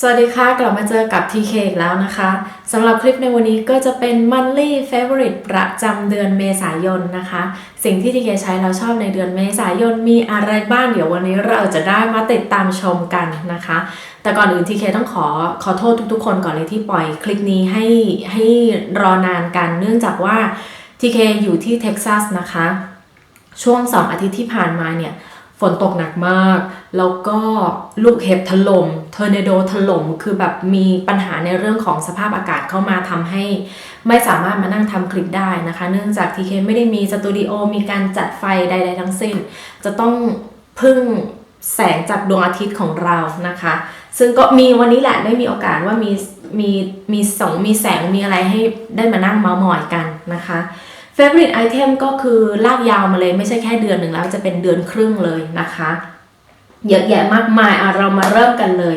สวัสดีค่ะ กลับมาเจอกับ TK อีกแล้วนะคะสำหรับคลิปในวันนี้ก็จะเป็น monthly favorite ประจำเดือนเมษายนนะคะ สิ่งที่ TK ใช้เราชอบในเดือนเมษายนมีอะไรบ้างเดี๋ยววันนี้เราจะได้มาติดตามชมกันนะคะ แต่ก่อนอื่น TK ต้องขอขอโทษทุกๆ คนก่อนเลยที่ปล่อยคลิปนี้ให้ให้รอนานกัน เนื่องจากว่า TK อยู่ที่เท็กซัสนะคะ ช่วง 2 อาทิตย์ที่ผ่านมาเนี่ย ฝนตกหนักมาก แล้วก็ลูกเห็บถล่มเทอร์เนโดถล่มคือแบบมีปัญหาในเรื่องของสภาพอากาศเข้ามาทำให้ ไม่สามารถมานั่งทำคลิปได้นะคะ เนื่องจากทีเคไม่ได้มีสตูดิโอมีการจัดไฟใด ๆ ทั้งสิ้น จะต้องพึ่งแสงจากดวงอาทิตย์ของเรานะคะ ซึ่งก็มีวันนี้แหละได้มีโอกาสว่ามีมีมีสองมีแสงมีอะไรให้ได้มานั่งเมาส์มอยกันนะคะ favorite item ก็คือลากยาวมาเลยไม่ใช่แค่เดือนหนึ่งแล้วจะเป็นเดือนครึ่งเลยนะคะ เยอะแยะมากมายอะเรามาเริ่มกันเลย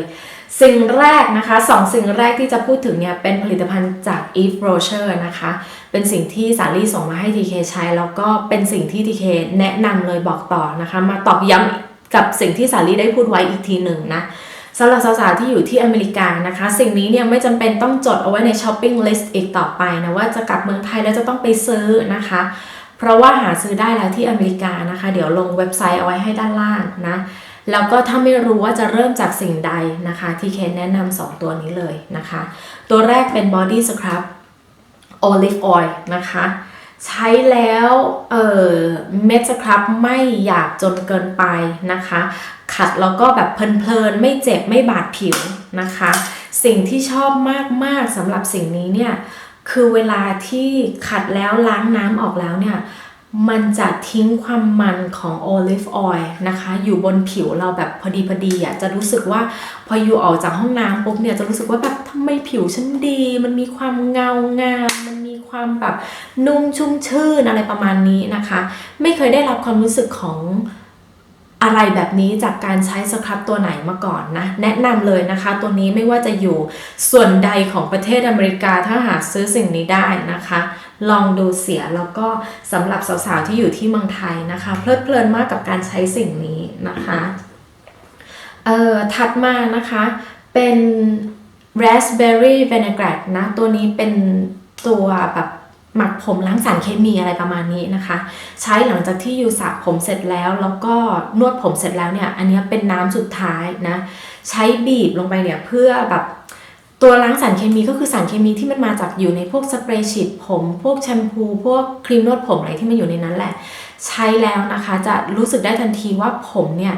สิ่งแรกนะคะสองสิ่งแรกที่จะพูดถึงเนี่ยเป็นผลิตภัณฑ์จาก Eve Rocher นะคะ เป็นสิ่งที่สาลี่ส่งมาให้ TK ใช้ แล้วก็เป็นสิ่งที่ TK แนะนำเลยบอกต่อนะคะ มาตอบย้ำกับสิ่งที่สาลี่ได้พูดไว้อีกทีหนึ่งนะ สำหรับสาวๆที่อยู่ที่อเมริกานะคะ สิ่งนี้เนี่ยไม่จำเป็นต้องจดเอาไว้ในช้อปปิ้งลิสต์อีกต่อไปนะว่าจะกลับเมืองไทยแล้วจะต้องไปซื้อนะคะ เพราะว่าหาซื้อได้แล้วที่อเมริกานะคะ เดี๋ยวลงเว็บไซต์เอาไว้ให้ด้านล่างนะแล้วก็ถ้าไม่รู้ว่าจะเริ่มจากสิ่งใดนะคะ ที่เคนแนะนำสองตัวนี้เลยนะคะ ตัวแรกเป็น Body Scrub Olive Oil นะคะ ใช้แล้วเออเม็ดสครับไม่หยาบจนเกินไปนะคะ ขัดแล้วก็แบบเพลินๆไม่เจ็บไม่บาดผิวนะคะ สิ่งที่ชอบมากๆสำหรับสิ่งนี้เนี่ยคือเวลาที่ขัดแล้วล้างน้ำออกแล้วเนี่ยมันจะทิ้งความมันของโอลิฟออยล์นะคะ อยู่บนผิวเราแบบพอดีพอดีอะจะรู้สึกว่าพออยู่ออกจากห้องน้ำปุ๊บเนี่ยจะรู้สึกว่าแบบทำไมผิวฉันดี มันมีความเงางามมันมี ความแบบนุ่มชุ่มชื่นอะไรประมาณนี้นะคะ ไม่เคยได้รับความรู้สึกของอะไรแบบนี้จากการใช้สครับตัวไหนมาก่อนนะ แนะนำเลยนะคะ ตัวนี้ไม่ว่าจะอยู่ส่วนใดของประเทศอเมริกาถ้าหากซื้อสิ่งนี้ได้นะคะ ลองดูเสียแล้วก็สำหรับสาวๆที่อยู่ที่เมืองไทยนะคะ เพลิดเพลินมากกับการใช้สิ่งนี้นะคะเอ่อถัดมานะคะเป็น raspberry vinaigrette นะ ตัวนี้เป็น ตัวแบบหมักผมล้างสารเคมีอะไรประมาณนี้นะคะ ใช้หลังจากที่ยู่สระผมเสร็จแล้วแล้วก็นวดผมเสร็จแล้วเนี่ยอันนี้เป็นน้ำสุดท้ายนะใช้บีบลงไปเนี่ยเพื่อแบบตัวล้างสารเคมีก็คือสารเคมีที่มันมาจากอยู่ในพวกสเปรย์ฉีดผม พวกแชมพู พวกครีมนวดผมอะไรที่มันอยู่ในนั้นแหละ ใช้แล้วนะคะจะรู้สึกได้ทันทีว่าผมเนี่ย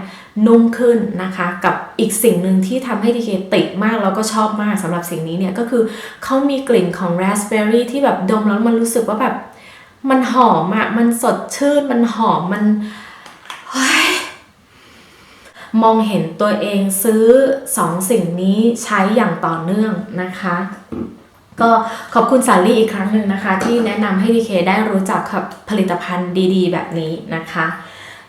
นุ่มขึ้นนะคะ กับอีกสิ่งหนึ่งที่ทำให้ดีเคติดมากแล้วก็ชอบมากสำหรับสิ่งนี้เนี่ยก็คือเขามีกลิ่นของราสเบอร์รี่ที่แบบดมแล้วมันรู้สึกว่าแบบมันหอมอะมันสดชื่น มันหอม มันมองเห็นตัวเองซื้อสองสิ่งนี้ใช้อย่างต่อเนื่องนะคะ ก็ขอบคุณสาลี่อีกครั้งหนึ่งนะคะ ที่แนะนำให้ดีเคได้รู้จักกับผลิตภัณฑ์ดีๆ แบบนี้นะคะ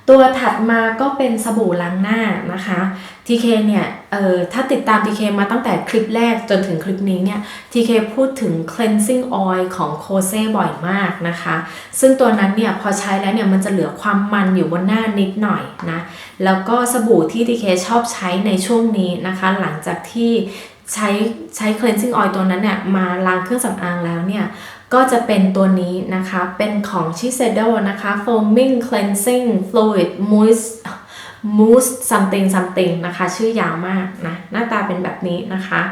ตัวถัดมาก็เป็นสบู่ล้างหน้านะคะ TK เคเนี่ยเอ่อถ้าติดตาม TK มาตั้งแต่คลิปแรกจนถึงคลิปนี้เนี่ย TK พูดถึง cleansing oil ของโคเซ่บ่อยมากนะคะ ซึ่งตัวนั้นเนี่ยพอใช้แล้วเนี่ยมันจะเหลือความมันอยู่บนหน้านิดหน่อยนะ แล้วก็สบู่ที่ TK ชอบใช้ในช่วงนี้นะคะ หลังจากที่ ใช้ใช้ cleansing oil ตัวนั้นเนี่ยมาล้างเครื่องสำอางแล้วเนี่ย ก็จะเป็นตัวนี้นะคะ เป็นของ Shiseido นะคะ foaming cleansing fluid mousse mousse something something นะคะ ชื่อยาวมากนะ หน้าตาเป็นแบบนี้นะคะ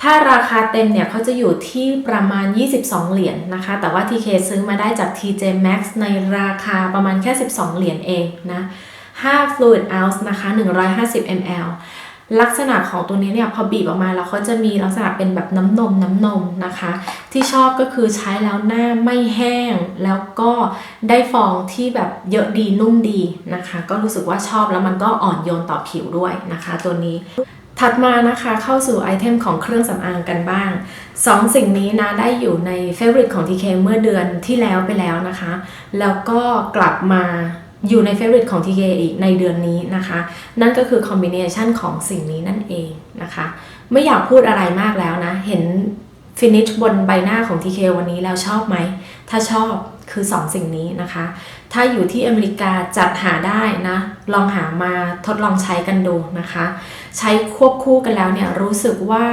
ถ้าราคาเต็มเนี่ยเขาจะอยู่ที่ประมาณ 22 เหรียญนนะคะ แต่ว่า TK ซื้อมาได้จาก TJ Maxx ในราคาประมาณแค่ 12 เหรียญเองนะ5 fluid ounce นะคะ 150 ml ลักษณะของตัวนี้เนี่ยพอบีบออกมาแล้วเขาจะมีลักษณะเป็นแบบน้ำนมน้ำนมนะคะ ที่ชอบก็คือใช้แล้วหน้าไม่แห้ง แล้วก็ได้ฟองที่แบบเยอะดีนุ่มดีนะคะ ก็รู้สึกว่าชอบแล้วมันก็อ่อนโยนต่อผิวด้วยนะคะ ตัวนี้ถัดมานะคะเข้าสู่ไอเทมของเครื่องสำอางกันบ้างสองสิ่งนี้นะได้อยู่ใน Favorite ของ TK เมื่อเดือนที่แล้วไปแล้วนะคะ แล้วก็กลับมา อยู่ใน Favorite ของ TK อีกในเดือนนี้นะคะ นั่นก็คือคอมบิเนชันของสิ่งนี้นั่นเองนะคะ ไม่อยากพูดอะไรมากแล้วนะ เห็นฟินิชบนใบหน้าของ TK วันนี้แล้วชอบไหม ถ้าชอบคือ2สิ่งนี้นะคะ ถ้าอยู่ที่อเมริกาจัดหาได้นะ ลองหามาทดลองใช้กันดูนะคะ ใช้ควบคู่กันแล้วเนี่ยรู้สึกว่า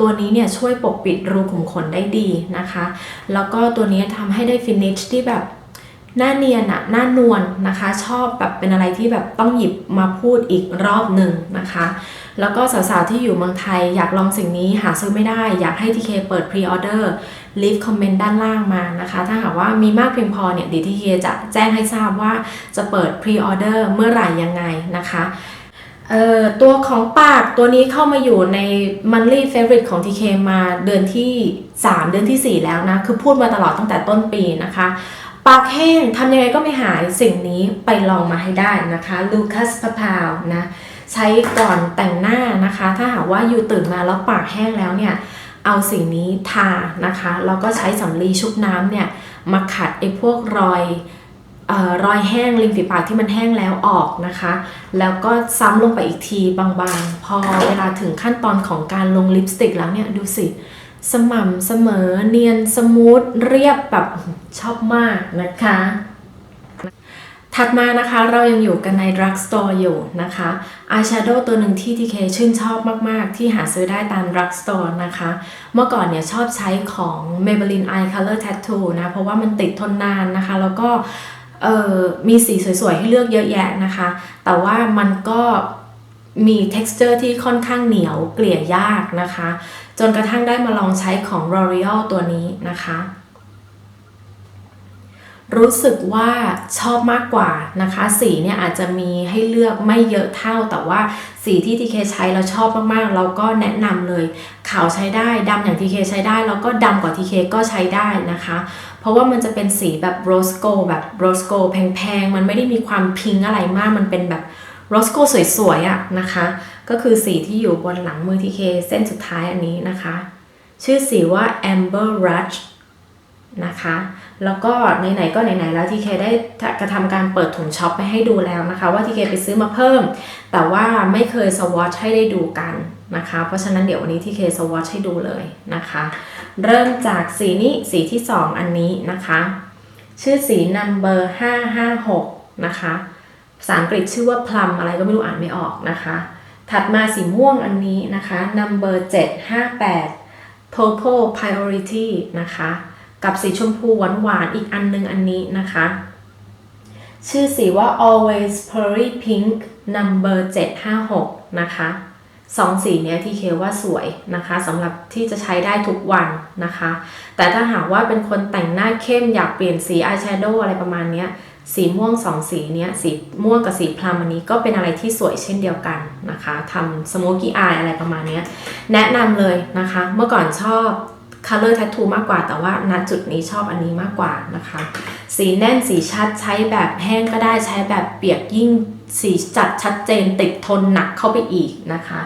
ตัวนี้เนี่ยช่วยปกปิดรูขุมขนได้ดีนะคะ แล้วก็ตัวนี้ทำให้ได้ฟินิชที่แบบ หน้าเนียนอะหน้านวลนะคะ ชอบแบบเป็นอะไรที่แบบต้องหยิบมาพูดอีกรอบหนึ่งนะคะ แล้วก็สาวๆที่อยู่เมืองไทยอยากลองสิ่งนี้หาซื้อไม่ได้ อยากให้ทีเคเปิดพรีออเดอร์ลีฟคอมเมนต์ด้านล่างมานะคะ ถ้าหากว่ามีมากเพียงพอเนี่ยดีทีเคจะแจ้งให้ทราบว่าจะเปิดพรีออเดอร์เมื่อไหร่ยังไงนะคะเอ่อตัวของปากตัวนี้เข้ามาอยู่ใน monthly favorite ของ TK มาเดือนที่ 3 เดือนที่ 4 แล้วนะ คือพูดมาตลอดตั้งแต่ต้นปีนะคะ ปากแห้งทำยังไงก็ไม่หายสิ่งนี้ไปลองมาให้ได้นะคะลูคัสพะพาวนะใช้ก่อนแต่งหน้านะคะ ถ้าหากว่าอยู่ตื่นมาแล้วปากแห้งแล้วเนี่ยเอาสิ่งนี้ทานะคะแล้วก็ใช้สำลีชุบน้ำเนี่ยมาขัดไอ้พวกรอยเออรอยแห้งริมฝีปากที่มันแห้งแล้วออกนะคะ แล้วก็ซ้ำลงไปอีกทีบางๆ พอเวลาถึงขั้นตอนของการลงลิปสติกแล้วเนี่ยดูสิ สม่ำเสมอเนียนสมูทเรียบแบบชอบมากนะคะ ถัดมานะคะเรายังอยู่กันใน drug store อยู่นะคะอายแชโดว์ตัวหนึ่งที่ทีเคชื่นชอบมาก ๆ ที่หาซื้อได้ตาม drug store นะคะ เมื่อก่อนเนี่ยชอบใช้ของ Maybelline Eye Color Tattoo นะ เพราะว่ามันติดทนนานนะคะ แล้วก็มีสีสวย ๆ ให้เลือกเยอะแยะนะคะ แต่ว่ามันก็ มี texture ที่ค่อนข้างเหนียวเกลี่ยยากนะคะ จนกระทั่งได้มาลองใช้ของ L'Oreal ตัวนี้นะคะ รู้สึกว่าชอบมากกว่านะคะ สีเนี่ยอาจจะมีให้เลือกไม่เยอะเท่า แต่ว่าสีที่ทีเคใช้เราชอบมากๆ เราก็แนะนำเลยขาวใช้ได้ดำอย่างทีเคใช้ได้ แล้วก็ดำกว่าทีเคก็ใช้ได้นะคะเพราะว่ามันจะเป็นสีแบบโรสโกแบบโรสโกแพงๆ มันไม่ได้มีความพิงอะไรมาก มันเป็นแบบ โรสโกสวยๆอะนะคะ ก็คือสีที่อยู่บนหลังมือทีเคเส้นสุดท้ายอันนี้นะคะ ชื่อสีว่า Amber Rush นะคะ แล้วก็ไหนๆก็ไหนๆแล้วทีเคได้กระทำการเปิดถุงช็อปไปให้ดูแล้วนะคะ ว่าทีเคไปซื้อมาเพิ่ม แต่ว่าไม่เคยสวอชให้ได้ดูกันนะคะ เพราะฉะนั้นเดี๋ยววันนี้ทีเคสวอชให้ดูเลยนะคะ เริ่มจากสีนี้สีที่ 2 อันนี้นะคะ ชื่อสี number 556 นะคะ ภาษาอังกฤษชื่อว่า plum อะไรก็ไม่รู้อ่านไม่ออกนะคะ ถัดมาสีม่วงอันนี้นะคะ number 758 purple priority นะคะ กับสีชมพูหวานหวานอีกอันนึงอันนี้นะคะ ชื่อสีว่า always pearly pink number 756 นะคะสองสีเนี้ยที่เคว่าสวยนะคะสำหรับที่จะใช้ได้ทุกวันนะคะ แต่ถ้าหากว่าเป็นคนแต่งหน้าเข้มอยากเปลี่ยนสีอายแชโดว์อะไรประมาณเนี้ย สีม่วงสองสีเนี้ยสีม่วงกับสีพลัมอันนี้ก็เป็นอะไรที่สวยเช่นเดียวกันนะคะทำสโมกี้อายอะไรประมาณนี้แนะนำเลยนะคะ เมื่อก่อนชอบ color tattoo มากกว่าแต่ว่าณจุดนี้ชอบอันนี้มากกว่านะคะ สีแน่นสีชัดใช้แบบแห้งก็ได้ใช้แบบเปียกยิ่งสีจัดชัดเจนติดทนหนักเข้าไปอีกนะคะ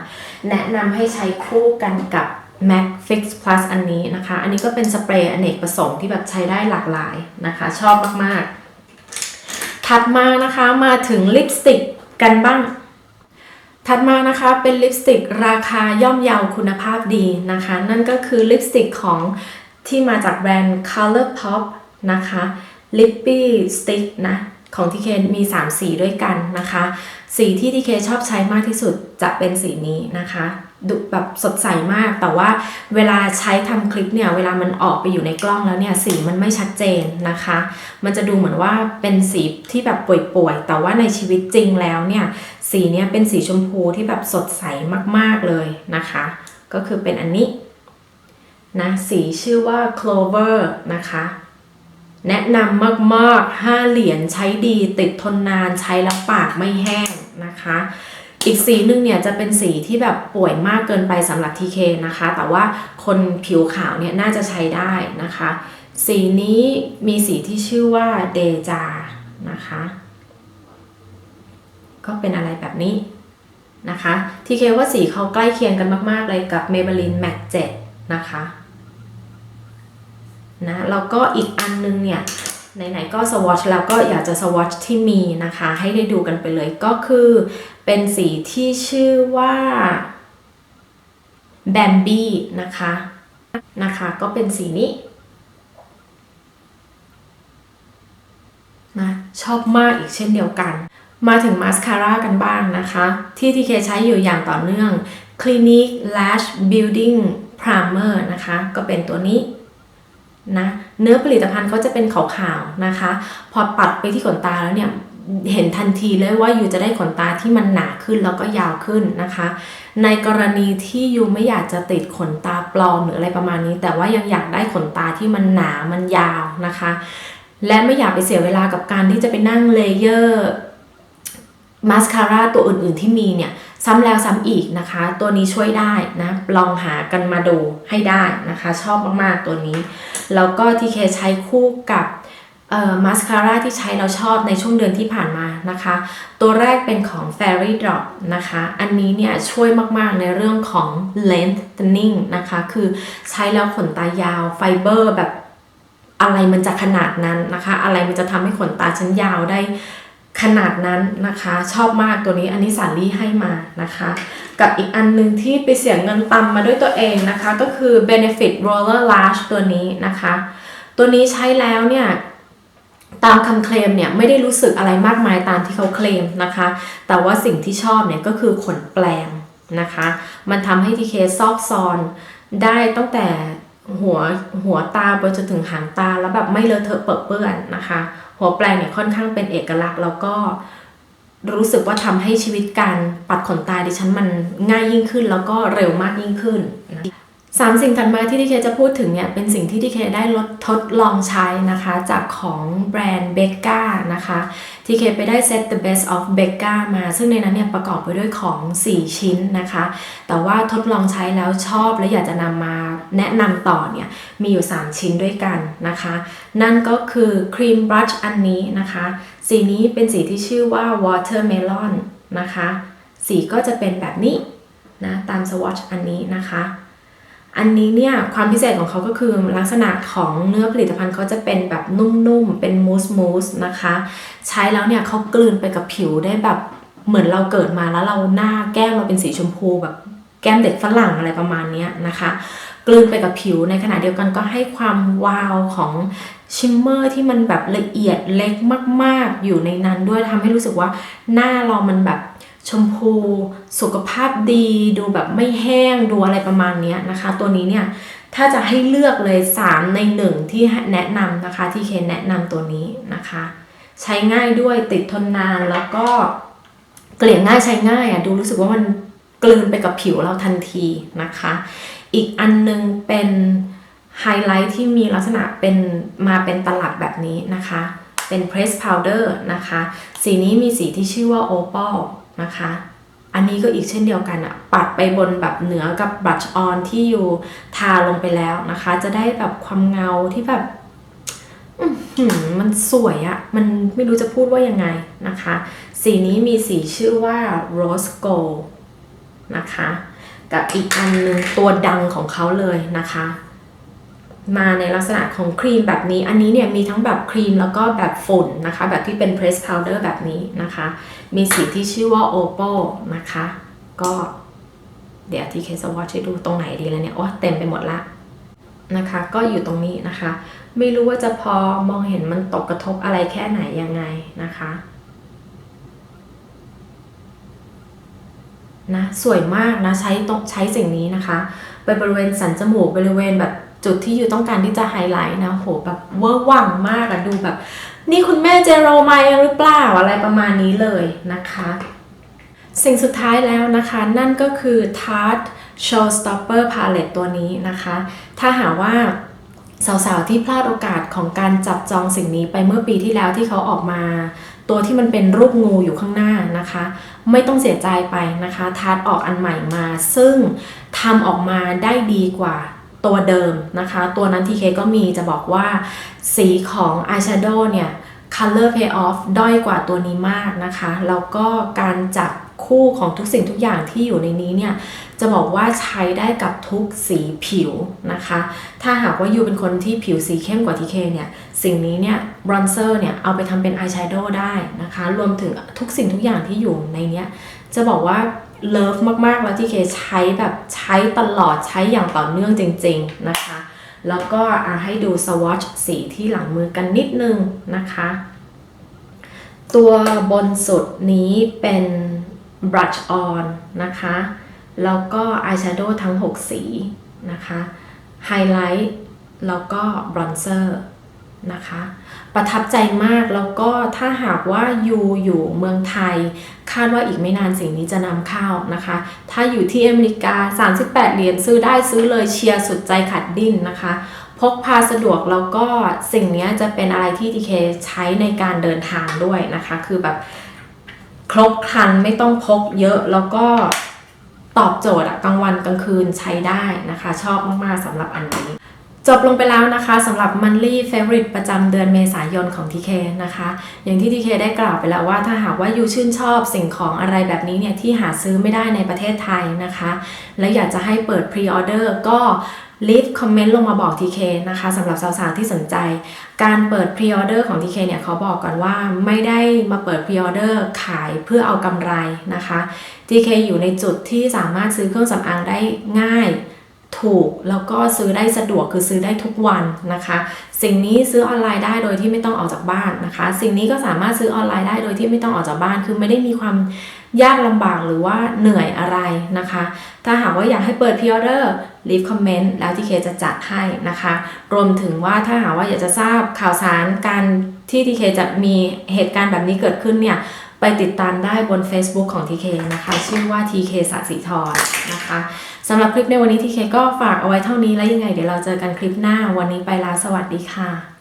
แนะนำให้ใช้คู่กันกับ MAC Fix Plus อันนี้นะคะ อันนี้ก็เป็นสเปรย์อเนกประสงค์ที่แบบใช้ได้หลากหลายนะคะ ชอบมากๆ ถัดมานะคะมาถึงลิปสติกกันบ้าง ถัดมานะคะเป็นลิปสติกราคาย่อมเยาวคุณภาพดีนะคะ นั่นก็คือลิปสติกของที่มาจากแบรนด์ Color Pop นะคะ Lippy Stick นะของทีเคมี 3 สีด้วยกันนะคะ สีที่ทีเคชอบใช้มากที่สุดจะเป็นสีนี้นะคะ ดูแบบสดใสมาก แต่ว่าเวลาใช้ทำคลิปเนี่ย เวลามันออกไปอยู่ในกล้องแล้วเนี่ย สีมันไม่ชัดเจนนะคะ มันจะดูเหมือนว่าเป็นสีที่แบบป่วยๆ แต่ว่าในชีวิตจริงแล้วเนี่ย สีเนี้ยเป็นสีชมพูที่แบบสดใสมากๆเลยนะคะ ก็คือเป็นอันนี้นะสีชื่อว่า clover นะคะ แนะนำมากๆ 5 เหรียญใช้ดีติดทนนานใช้แล้วปากไม่แห้งนะคะ อีกสีหนึ่งเนี่ยจะเป็นสีที่แบบป่วยมากเกินไปสำหรับ TK นะคะ แต่ว่าคนผิวขาวเนี่ยน่าจะใช้ได้นะคะ สีนี้มีสีที่ชื่อว่าเดจานะคะ ก็เป็นอะไรแบบนี้นะคะ TK ว่าสีเขาใกล้เคียงกันมาก ๆ เลยกับ Maybelline Mac 7นะคะนะแล้วก็อีกอันนึงเนี่ย ไหนๆก็สวอชแล้วก็อยากจะสวอชที่มีนะคะ ให้ได้ดูกันไปเลยก็คือเป็นสีที่ชื่อว่าแบมบี้นะคะนะคะก็เป็นสีนี้นะชอบมากอีกเช่นเดียวกัน มาถึงมาสคาร่ากันบ้างนะคะ ที่ทีเคใช้อยู่อย่างต่อเนื่อง Clinique Lash Building Primer นะคะ ก็เป็นตัวนี้นะ เนื้อผลิตภัณฑ์เขาจะเป็นขาวๆนะคะ พอปัดไปที่ขนตาแล้วเนี่ยเห็นทันทีเลยว่ายูจะได้ขนตาที่มันหนาขึ้นแล้วก็ยาวขึ้นนะคะ ในกรณีที่ยูไม่อยากจะติดขนตาปลอมหรืออะไรประมาณนี้ แต่ว่ายังอยากได้ขนตาที่มันหนามันยาวนะคะ และไม่อยากไปเสียเวลากับการที่จะไปนั่งเลเยอร์มาสคาร่าตัวอื่นๆที่มีเนี่ย ซ้ำแล้วซ้ำอีกนะคะ ตัวนี้ช่วยได้นะ ลองหากันมาดูให้ได้นะคะ ชอบมากๆตัวนี้ แล้วก็ที่เคใช้คู่กับมาสคาร่าที่ใช้เราชอบในช่วงเดือนที่ผ่านมานะคะ ตัวแรกเป็นของ Fairy Drop นะคะ อันนี้เนี่ยช่วยมากๆในเรื่องของ lengthening นะคะ คือใช้แล้วขนตายาวไฟเบอร์แบบอะไรมันจะขนาดนั้นนะคะ อะไรมันจะทำให้ขนตาฉันยาวได้ ขนาดนั้นนะคะ ชอบมากตัวนี้อันนี้สาลี่ให้มานะคะ กับอีกอันหนึ่งที่ไปเสียเงินตำมาด้วยตัวเองนะคะ ก็คือ Benefit Roller Lash ตัวนี้นะคะ ตัวนี้ใช้แล้วเนี่ยตามคำเคลมเนี่ยไม่ได้รู้สึกอะไรมากมายตามที่เขาเคลมนะคะ แต่ว่าสิ่งที่ชอบเนี่ยก็คือขนแปลงนะคะ มันทำให้ทีเคซอกซอนได้ตั้งแต่หัวหัวตาไปจนถึงหางตาแล้วแบบไม่เลอะเทอะเปื้อนนะคะ หัวแปลงเนี่ยค่อนข้างเป็นเอกลักษณ์ แล้วก็รู้สึกว่าทำให้ชีวิตการปัดขนตาดิฉันมันง่ายยิ่งขึ้น แล้วก็เร็วมากยิ่งขึ้นนะ สามสิ่งถัดมาที่ทีเคจะพูดถึงเนี่ยเป็นสิ่งที่ทีเคได้ลดทดลองใช้นะคะ จากของแบรนด์เบก a านะคะทีเคไปได้เซต The Best of b e c a มา ซึ่งในนั้นเนี่ยประกอบไปด้วยของ 4 ชิ้นนะคะ แต่ว่าทดลองใช้แล้วชอบและอยากจะนำมาแนะนำต่อเนี่ยมีอยู่ 3 ชิ้นด้วยกันนะคะ นั่นก็คือครีมบรัชอันนี้นะคะ สีนี้เป็นสีที่ชื่อว่า Watermelon นะคะ สีก็จะเป็นแบบนี้นะตามสวอชอันนี้นะคะ อันนี้เนี่ยความพิเศษของเขาก็คือลักษณะของเนื้อผลิตภัณฑ์เขาจะเป็นแบบนุ่มๆ เป็นมูสมูสนะคะ ใช้แล้วเนี่ยเขากลืนไปกับผิวได้แบบเหมือนเราเกิดมาแล้วเราหน้าแก้มเราเป็นสีชมพูแบบแก้มเด็กฝรั่งอะไรประมาณนี้นะคะ กลืนไปกับผิวในขณะเดียวกันก็ให้ความวาวของชิมเมอร์ที่มันแบบละเอียดเล็กมาก ๆ อยู่ในนั้นด้วยทำให้รู้สึกว่าหน้าเรามันแบบ ชมพู สุขภาพดี ดูแบบไม่แห้งดูอะไรประมาณนี้นะคะ ตัวนี้เนี่ยถ้าจะให้เลือกเลย 3 ใน 1 ที่แนะนำนะคะที่เคนแนะนำตัวนี้นะคะ ใช้ง่ายด้วยติดทนนานแล้วก็เกลี่ยง่ายใช้ง่ายอะดูรู้สึกว่ามันกลืนไปกับผิวเราทันทีนะคะ อีกอันนึงเป็นไฮไลท์ที่มีลักษณะเป็นมาเป็นตลับแบบนี้นะคะ เป็น press powder นะคะ สีนี้มีสีที่ชื่อว่า opal นะคะ อันนี้ก็อีกเช่นเดียวกันอะปัดไปบนแบบเหนือกับบลัชออนที่อยู่ทาลงไปแล้วนะคะ จะได้แบบความเงาที่แบบมันสวยอะมันไม่รู้จะพูดว่ายังไงนะคะ สีนี้มีสีชื่อว่า rose gold นะคะ กับอีกอันหนึงตัวดังของเขาเลยนะคะ มาในลักษณะของครีมแบบนี้ อันนี้เนี่ยมีทั้งแบบครีมแล้วก็แบบฝุ่นนะคะ แบบที่เป็น press powder แบบนี้นะคะ มีสีที่ชื่อว่า opal นะคะ ก็เดี๋ยวที่เคสวอชให้ดูตรงไหนดีแล้วเนี่ยโอ้เต็มไปหมดละนะคะ ก็อยู่ตรงนี้นะคะ ไม่รู้ว่าจะพอมองเห็นมันตกกระทบอะไรแค่ไหนยังไงนะคะนะสวยมากนะใช้ตใช้สิ่งนี้นะคะไปบริเวณสันจมูกบริเวณแบบจุดที่อยู่ต้องการที่จะไฮไลท์นะโหแบบเวอร์วังมากอะดูแบบ นี่คุณแม่เจโรมายหรือเปล่าอะไรประมาณนี้เลยนะคะ สิ่งสุดท้ายแล้วนะคะ นั่นก็คือ Tarte Showstopper Palette ตัวนี้นะคะ ถ้าหากว่าสาวๆ ที่พลาดโอกาสของการจับจองสิ่งนี้ไปเมื่อปีที่แล้วที่เขาออกมา ตัวที่มันเป็นรูปงูอยู่ข้างหน้านะคะ ไม่ต้องเสียใจไปนะคะ ทาร์ตออกอันใหม่มา ซึ่งทำออกมาได้ดีกว่า ตัวเดิมนะคะ ตัวนั้นทีเคก็มีจะบอกว่าสีของอายแชโดว์เนี่ย color payoff ด้อยกว่าตัวนี้มากนะคะ แล้วก็การจับคู่ของทุกสิ่งทุกอย่างที่อยู่ในนี้เนี่ย จะบอกว่าใช้ได้กับทุกสีผิวนะคะ ถ้าหากว่ายูเป็นคนที่ผิวสีเข้มกว่าทีเคเนี่ย สิ่งนี้เนี่ยบรอนเซอร์เนี่ย เอาไปทำเป็นอายแชโดว์ได้นะคะ รวมถึงทุกสิ่งทุกอย่างที่อยู่ในเนี้ย จะบอกว่าเลิฟมากๆแล้วที่เคใช้แบบใช้ตลอดใช้อย่างต่อเนื่องจริง ๆนะคะ แล้วก็อะให้ดูสวอชสีที่หลังมือกันนิดนึงนะคะ ตัวบนสุดนี้เป็น brush on นะคะ แล้วก็ eyeshadow ทั้ง 6 สีนะคะ highlight แล้วก็ bronzer น นะคะ ประทับใจมากแล้วก็ถ้าหากว่ายูอยู่เมืองไทย คาดว่าอีกไม่นานสิ่งนี้จะนำเข้านะคะ ถ้าอยู่ที่อเมริกา 38 เหรียญซื้อได้ซื้อเลยเชียร์สุดใจขัดดิ้นนะคะพกพาสะดวกแล้วก็สิ่งนี้จะเป็นอะไรที่ทีเคใช้ในการเดินทางด้วยนะคะ คือแบบครบครันไม่ต้องพกเยอะแล้วก็ตอบโจทย์อะกลางวันกลางคืนใช้ได้นะคะ ชอบมาก ๆสำหรับอันนี้ จบลงไปแล้วนะคะสำหรับ monthly favorite ประจำเดือนเมษายนของ TK นะคะ อย่างที่ TK ได้กล่าวไปแล้วว่าถ้าหากว่ายูชื่นชอบสิ่งของอะไรแบบนี้เนี่ย ที่หาซื้อไม่ได้ในประเทศไทยนะคะ และอยากจะให้เปิด pre-order ก็ leave comment ลงมาบอก TK นะคะสำหรับสาวๆที่สนใจ การเปิด pre-order ของ TK เนี่ยเขาบอกก่อนว่าไม่ได้มาเปิด pre-order ขายเพื่อเอากำไรนะคะ TK อยู่ในจุดที่สามารถซื้อเครื่องสำอางได้ง่าย ถูกแล้วก็ซื้อได้สะดวกคือซื้อได้ทุกวันนะคะ สิ่งนี้ซื้อออนไลน์ได้โดยที่ไม่ต้องออกจากบ้านนะคะ สิ่งนี้ก็สามารถซื้อออนไลน์ได้โดยที่ไม่ต้องออกจากบ้าน คือไม่ได้มีความยากลำบากหรือว่าเหนื่อยอะไรนะคะ ถ้าหากว่าอยากให้เปิดพิออเดอร์ leave comment แล้วที่เคจะจัดให้นะคะ รวมถึงว่าถ้าหากว่าอยากจะทราบข่าวสารการที่ทีเคจะมีเหตุการณ์แบบนี้เกิดขึ้นเนี่ยไปติดตามได้บน Facebook ของ TK นะคะ ชื่อว่า TK สสิธรนะคะ สำหรับคลิปในวันนี้ทีเคก็ฝากเอาไว้เท่านี้แล้วยังไง เดี๋ยวเราเจอกันคลิปหน้าวันนี้ไปลาสวัสดีค่ะ